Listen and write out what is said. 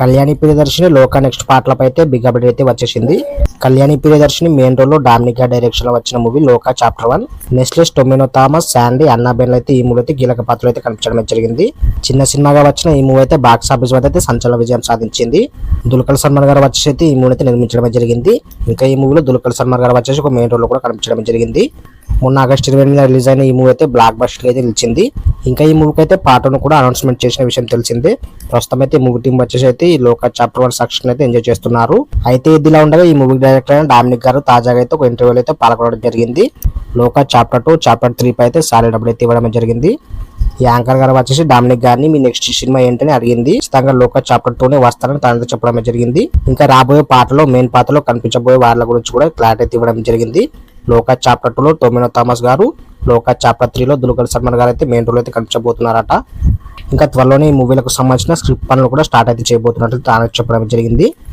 కళ్యాణి ప్రియదర్శిని లోక నెక్స్ట్ పాటలపై అయితే big update అయితే వచ్చేసింది. కళ్యాణి ప్రియదర్శిని మెయిన్ రోల్లో డామినికా డైరెక్షన్లో వచ్చిన movie Loka chapter one Naslen Tovino Thomas Sandy Anna Ben అయితే ఈ మూవీ అయితే కీలక పాత్రలు అయితే కనిపించడం జరిగింది. చిన్న సినిమాగా వచ్చిన ఈ మూవీ అయితే బాక్స్ ఆఫీస్ వద్ద అయితే సంచలన విజయం సాధించింది. దుల్కల్ సల్మాన్ గారు వచ్చేసి అయితే ఈ మూవీ అయితే నిర్మించడం జరిగింది. ఇంకా ఈ మూవీలో దుల్కల్ సల్మాన్ గారు వచ్చేసి ఒక మెయిన్ రోల్లో కూడా కనిపించడం జరిగింది. మొన్న ఆగస్టు ఇరవై ఎనిమిది రిలీజ్ అయిన ఈ మూవీ అయితే బ్లాక్ బస్టర్ అయితే నిలిచింది. ఇంకా ఈ మూవీకి అయితే పాటను కూడా అనౌన్స్మెంట్ చేసిన విషయం తెలిసిందే. ప్రస్తుతం అయితే మూవీ టీం వచ్చేసి అయితే ఈ లోక చాప్టర్ వన్ సక్షన్ అయితే ఎంజాయ్ చేస్తున్నారు. అయితే ఇదిలా ఉండగా ఈ మూవీ డైరెక్టర్ అయిన డామినిక్ గారు తాజాగా అయితే ఒక ఇంటర్వ్యూలో అయితే పాల్గొనడం జరిగింది. Lokah chapter two chapter three పై అయితే సాలిడ్ అప్డేట్ అయితే ఇవ్వడం జరిగింది. ఈ యాంకర్ గారు వచ్చేసి డామినిక్ గారిని మీ నెక్స్ట్ సినిమా ఏంటని అడిగింది. ఖచ్చితంగా లోక చాప్టర్ టూనే వస్తారని తనతో చెప్పడం జరిగింది. ఇంకా రాబోయే పాటలో మెయిన్ పాటలో కనిపించబోయే వాళ్ళ గురించి కూడా క్లారిటీ ఇవ్వడం జరిగింది. లోక చాప్టర్ టూలో టొమినో థామస్ గారు లోక చాప్టర్ త్రీలో దుల్కర్ సల్మాన్ గారు అయితే మెయిన్ రోల్ అయితే కనిపించబోతున్నారట. ఇంకా త్వరలోనే ఈ మూవీలకు సంబంధించిన స్క్రిప్ట్ పనులు కూడా స్టార్ట్ అయితే చేయబోతున్నట్లు తాను చెప్పడం జరిగింది.